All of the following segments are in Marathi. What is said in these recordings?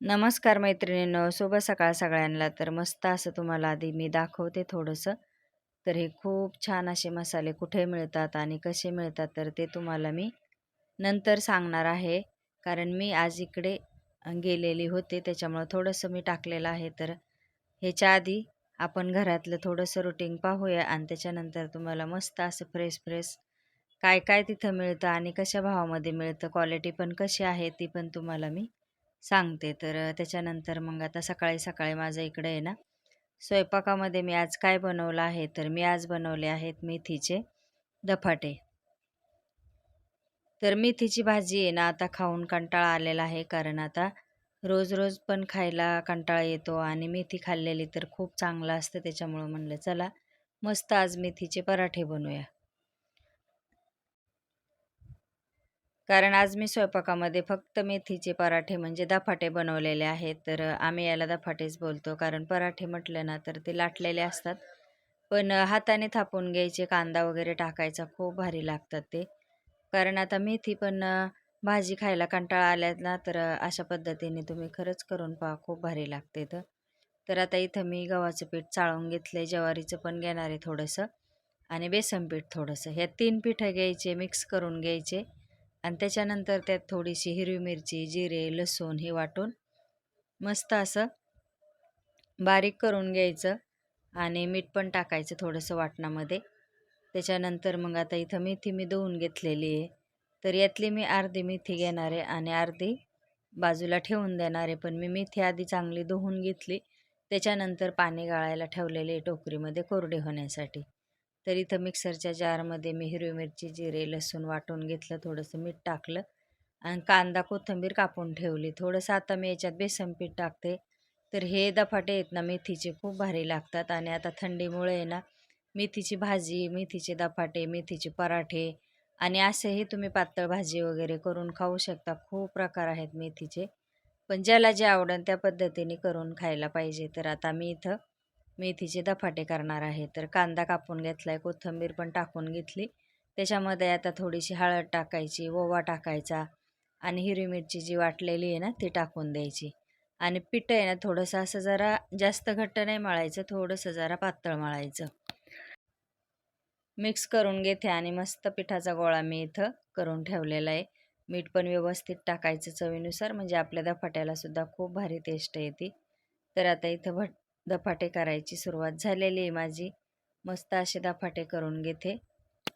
नमस्कार मैत्रिणींनो शुभ सकाळ सगळ्यांना. तर मस्त असं तुम्हाला आधी मी दाखवते थोडंसं. तर हे खूप छान असे मसाले कुठे मिळतात आणि कसे मिळतात तर ते तुम्हाला मी नंतर सांगणार आहे. कारण मी आज इकडे गेलेली होते त्याच्यामुळं थोडंसं मी टाकलेलं आहे. तर ह्याच्या आधी आपण घरातलं थोडंसं रुटीन पाहूया आणि त्याच्यानंतर तुम्हाला मस्त असं फ्रेश फ्रेश काय काय तिथं मिळतं आणि कशा भावामध्ये मिळतं क्वालिटी पण कशी आहे ती पण तुम्हाला मी सांगते. तर त्याच्यानंतर मग आता सकाळी सकाळी माझं इकडे आहे ना स्वयंपाकामध्ये मी आज काय बनवलं आहे? तर मी आज बनवले आहेत मेथीचे दफाटे तर मेथीची भाजी आहे ना आता खाऊन कंटाळा आलेला आहे. कारण आता रोज रोज पण खायला कंटाळा येतो आणि मेथी खाल्लेली तर खूप चांगलं असतं. त्याच्यामुळं म्हणलं चला मस्त आज मेथीचे पराठे बनवूया. कारण आज मी स्वयंपाकामध्ये फक्त मेथीचे पराठे म्हणजे दफाटे बनवलेले आहेत. तर आम्ही याला दफाटेच बोलतो. कारण पराठे म्हटलं ना तर ते लाटलेले असतात. पण हाताने थापून घ्यायचे कांदा वगैरे टाकायचा खूप भारी लागतात ते. कारण आता मेथी पण भाजी खायला कंटाळा आल्यात ना तर अशा पद्धतीने तुम्ही खरंच करून पहा खूप भारी लागते तर तर आता इथं मी गव्हाचं पीठ चाळून घेतलं आहे ज्वारीचं पण घेणार आहे थोडंसं. आणि बेसन पीठ थोडंसं. ह्या तीन पिठं घ्यायचे मिक्स करून घ्यायचे. आणि त्याच्यानंतर त्यात थोडीशी हिरवी मिरची जिरे लसूण हे वाटून मस्त असं बारीक करून घ्यायचं आणि मीठ पण टाकायचं थोडंसं वाटणामध्ये. त्याच्यानंतर मग आता इथं मेथी मी धुवून घेतलेली आहे. तर यातली मी अर्धी मेथी घेणार आहे आणि अर्धी बाजूला ठेवून देणार आहे. पण मी मेथी आधी चांगली धुवून घेतली. त्याच्यानंतर पाणी गाळायला ठेवलेले टोकरीमध्ये कोरडे होण्यासाठी. तर इथं मिक्सरच्या जारमध्ये मी हिरवी मिरची जिरे लसूण वाटून घेतलं थोडंसं मीठ टाकलं आणि कांदा कोथिंबीर कापून ठेवली. थोडंसं आता मी याच्यात बेसन पीठ टाकते. तर हे दफाटे आहेत ना मेथीचे खूप भारी लागतात आणि आता थंडीमुळे आहे ना मेथीची भाजी मेथीचे दफाटे मेथीचे पराठे आणि असेही तुम्ही पातळ भाजी वगैरे करून खाऊ शकता. खूप प्रकार आहेत मेथीचे. पण ज्याला जे आवडेल त्या पद्धतीने करून खायला पाहिजे. तर आता मी इथं मेथीचे दफाटे करणार आहे. तर कांदा कापून घेतला आहे कोथिंबीर पण टाकून घेतली. त्याच्यामध्ये आता थोडीशी हळद टाकायची ओवा टाकायचा आणि हिरवी मिरची जी वाटलेली आहे ना ती टाकून द्यायची. आणि पीठ आहे ना थोडंसं असं जरा जास्त घट्ट नाही मळायचं थोडंसं जरा पातळ मळायचं. मिक्स करून घेते आणि मस्त पिठाचा गोळा मी इथं करून ठेवलेला आहे. मीठ पण व्यवस्थित टाकायचं चवीनुसार म्हणजे आपल्या दफाट्यालासुद्धा खूप भारी टेस्ट येते तर आता इथं भट दफाटे करायची सुरुवात झालेली आहे माझी. मस्त असे दफाटे करून घेते.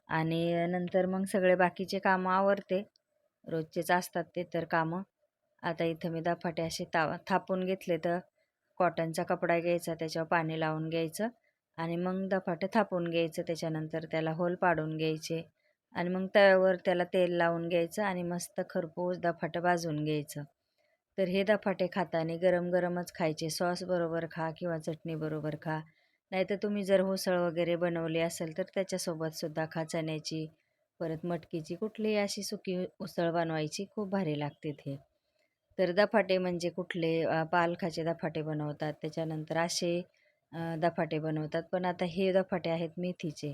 आणि नंतर मग सगळे बाकीचे कामं आवरते. रोजचेच असतात ते तर कामं. आता इथं मी दफाटे असे ता थापून घेतले तर कॉटनचा कपडा घ्यायचा त्याच्यावर पाणी लावून घ्यायचं आणि मग दफाटे थापून घ्यायचं. त्याच्यानंतर त्याला होल पाडून घ्यायचे आणि मग तव्यावर त्याला तेल लावून घ्यायचं आणि मस्त खरपूस दफाटं भाजून घ्यायचं. तर हे दफाटे खाताना गरम गरमच खायचे. सॉस बरोबर खा किंवा चटणी बरोबर खा. नाहीतर तुम्ही जर उसळ वगैरे बनवली असेल तर त्याच्यासोबतसुद्धा खा चण्याची परत मटकीची. कुठलीही अशी सुकी उसळ बनवायची खूप भारी लागते ते. तर दफाटे म्हणजे कुठले? पालखाचे दफाटे बनवतात. त्याच्यानंतर असे दफाटे बनवतात. पण आता हे दफाटे आहेत मेथीचे.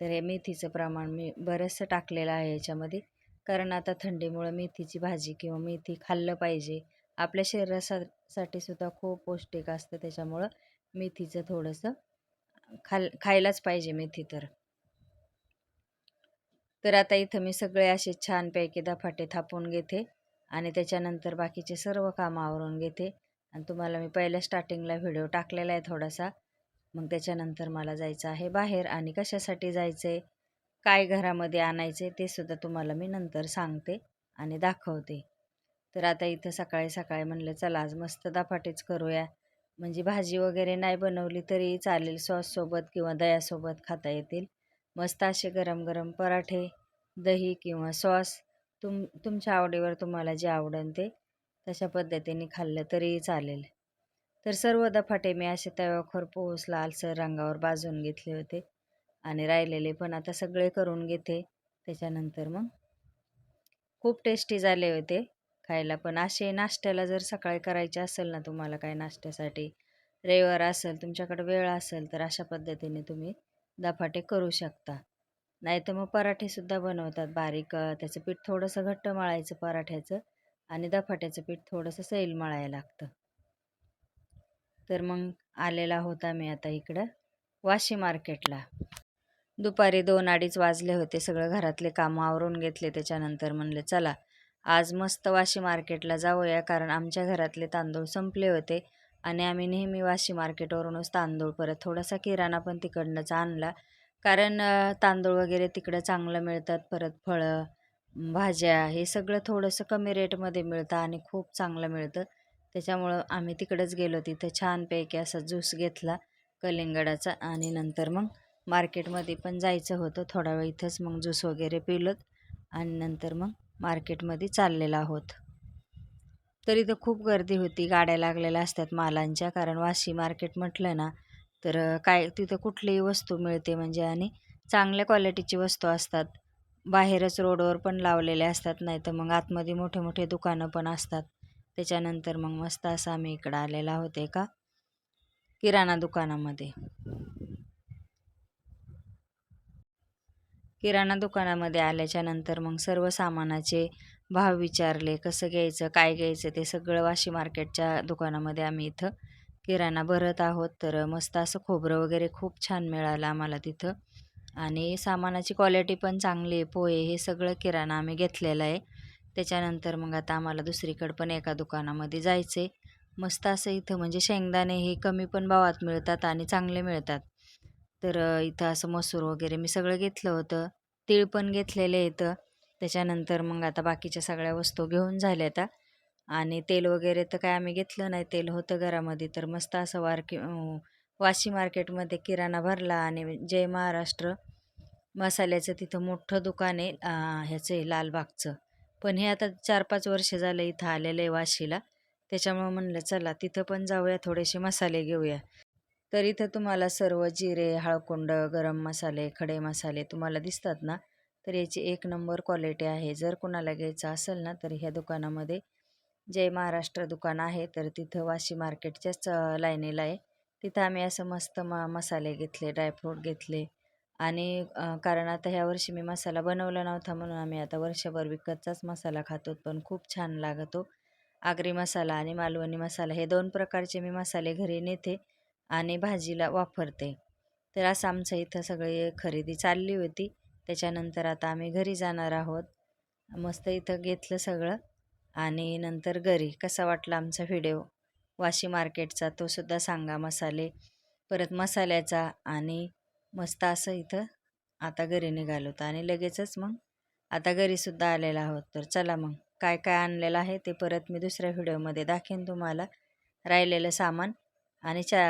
तर हे मेथीचं प्रमाण मी बरंचसं टाकलेलं आहे याच्यामध्ये. कारण आता थंडीमुळं मेथीची भाजी किंवा मेथी खाल्लं पाहिजे. आपल्या शरीरासाठी सुद्धा खूप पौष्टिक असतं. त्याच्यामुळं मेथीचं थोडंसं खाल खायलाच पाहिजे मेथी तर. तर आता इथं मी सगळे असे छानपैकी दफाटे थापून घेते आणि त्याच्यानंतर बाकीचे सर्व कामं आवरून घेते. आणि तुम्हाला मी पहिल्या स्टार्टिंगला व्हिडिओ टाकलेला आहे थोडासा. मग त्याच्यानंतर मला जायचं आहे बाहेर आणि कशासाठी जायचं आहे काय घरामध्ये आणायचे ते सुद्धा तुम्हाला मी नंतर सांगते आणि दाखवते. तर आता इथं सकाळी सकाळी म्हणलं चला आज मस्त दफाटेच करूया. म्हणजे भाजी वगैरे नाही बनवली तरी चालेल सॉससोबत किंवा दह्यासोबत खाता येतील. मस्त असे गरम गरम पराठे दही किंवा सॉस तुम तुमच्या आवडीवर तुम्हाला जे आवडेल ते तशा पद्धतीने खाल्लं तरीही चालेल. तर सर्व दफाटे मी असे तव्याखोर पोहोचला लालसर रंगावर भाजून घेतले होते. आणि राहिलेले पण आता सगळे करून घेते. त्याच्यानंतर मग खूप टेस्टी झाले होते खायला. पण असे नाश्त्याला जर सकाळी करायचे असेल ना तुम्हाला काय नाश्त्यासाठी रविवार असेल तुमच्याकडे वेळ असेल तर अशा पद्धतीने तुम्ही दफाटे करू शकता. नाही तर मग पराठेसुद्धा बनवतात बारीक त्याचं पीठ थोडंसं घट्ट मळायचं पराठ्याचं आणि दफाट्याचं पीठ थोडंसं सैल मळायला लागतं. तर मग आलेला होता मी आता इकडं वाशी मार्केटला दुपारी दोन अडीच वाजले होते. सगळं घरातले कामं आवरून घेतले. त्याच्यानंतर म्हणले चला आज मस्त वाशी मार्केटला जाऊया कारण आमच्या घरातले तांदूळ संपले होते आणि आम्ही नेहमी वाशी मार्केटवरूनच तांदूळ परत थोडासा किराणा पण तिकडनंच आणला. कारण तांदूळ वगैरे तिकडं चांगलं मिळतात. परत फळं भाज्या हे सगळं थोडंसं कमी रेटमध्ये मिळतं आणि खूप चांगलं मिळतं. त्याच्यामुळं आम्ही तिकडंच गेलो. तिथं छानपैकी असा ज्यूस घेतला कलिंगडाचा आणि नंतर मग मार्केटमध्ये पण जायचं होतं. थोडा वेळ इथंच मग ज्यूस वगैरे पिलोत आणि नंतर मग मार्केटमध्ये चाललेलो आहोत. तर इथं खूप गर्दी होती. गाड्या लागलेल्या असतात मालांच्या. कारण वाशी मार्केट म्हटलं ना तर काय तिथं कुठलीही वस्तू मिळते म्हणजे आणि चांगल्या क्वालिटीची वस्तू असतात. बाहेरच रोडवर पण लावलेले असतात. नाही तर मग आतमध्ये मोठे मोठे दुकानं पण असतात. त्याच्यानंतर मग मस्त असं आम्ही इकडं आलेला होते का किराणा दुकानामध्ये. किराणा दुकानामध्ये आल्याच्यानंतर मग सर्व सामानाचे भाव विचारले कसं घ्यायचं काय घ्यायचं ते सगळं वाशी मार्केटच्या दुकानामध्ये आम्ही इथं किराणा भरत आहोत. तर मस्त असं खोबरं वगैरे खूप छान मिळालं आम्हाला तिथं. आणि सामानाची क्वालिटी पण चांगली आहे पोहे हे सगळं किराणा आम्ही घेतलेलं आहे. त्याच्यानंतर मग आता आम्हाला दुसरीकडं पण एका दुकानामध्ये जायचं आहे मस्त असं इथं म्हणजे शेंगदाणे हे कमी पण भावात मिळतात आणि चांगले मिळतात. तर इथं असं मसूर वगैरे मी सगळं घेतलं होतं. तीळ पण घेतलेले इथं त्याच्यानंतर मग आता बाकीच्या सगळ्या वस्तू घेऊन झाल्या आता आणि तेल वगैरे तर काय आम्ही घेतलं नाही. तेल होतं घरामध्ये तर मस्त असं वारकी वाशी मार्केटमध्ये किराणा भरला आणि जय महाराष्ट्र मसाल्याचं तिथं मोठं दुकान आहे ह्याचं आहे लालबागचं. पण हे आता चार पाच वर्ष झालं इथं आलेलं आहे वाशीला. त्याच्यामुळं म्हणलं चला तिथं पण जाऊया थोडेसे मसाले घेऊया. तर इथं तुम्हाला सर्व जिरे हळकुंड गरम मसाले खडे मसाले तुम्हाला दिसतात ना? तर याची एक नंबर क्वालिटी आहे. जर कुणाला घ्यायचं असेल ना तर ह्या दुकानामध्ये जय महाराष्ट्र दुकान आहे. तर तिथं वाशी मार्केटच्याच लाईनीला आहे. तिथं आम्ही असं मस्त म मसाले घेतले ड्रायफ्रूट घेतले. आणि कारण आता ह्या वर्षी मी मसाला बनवला नव्हता म्हणून आम्ही आता वर्षभर विकतचाच मसाला खातो. पण खूप छान लागतो. आगरी मसाला आणि मालवणी मसाला हे दोन प्रकारचे मी मसाले घरी नेते. आणि भाजीला वापरते. तर असं आमचं इथं सगळी खरेदी चालली होती. त्याच्यानंतर आता आम्ही घरी जाणार आहोत. मस्त इथं घेतलं सगळं. आणि नंतर घरी. कसा वाटला आमचा व्हिडिओ? वाशी मार्केटचा तो सुद्धा सांगा मसाले. परत मसाल्याचा आणि मस्त असं इथं आता घरी निघालो होतं. आणि लगेचच मग आता घरीसुद्धा आलेला आहोत. तर चला मग. काय काय आणलेलं आहे ते परत मी दुसऱ्या व्हिडिओमध्ये दाखेन तुम्हाला. राहिलेलं सामान. आणि चा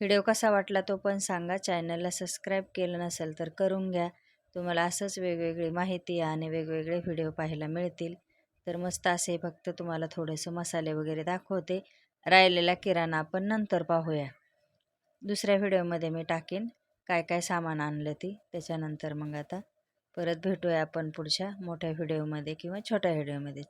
व्हिडिओ कसा वाटला तो पण सांगा. चॅनलला सबस्क्राईब केलं नसेल तर करून घ्या. तुम्हाला असंच वेगवेगळी माहिती आणि वेगवेगळे व्हिडिओ पाहायला मिळतील. तर मस्त असे फक्त तुम्हाला थोडेसे मसाले वगैरे दाखवते. राहिलेला किराणा आपण नंतर पाहूया. दुसऱ्या व्हिडिओमध्ये मी टाकेन काय काय सामान आणलं ती. त्याच्यानंतर मग आता परत भेटूया आपण पुढच्या मोठ्या व्हिडिओमध्ये किंवा छोट्या व्हिडिओमध्ये.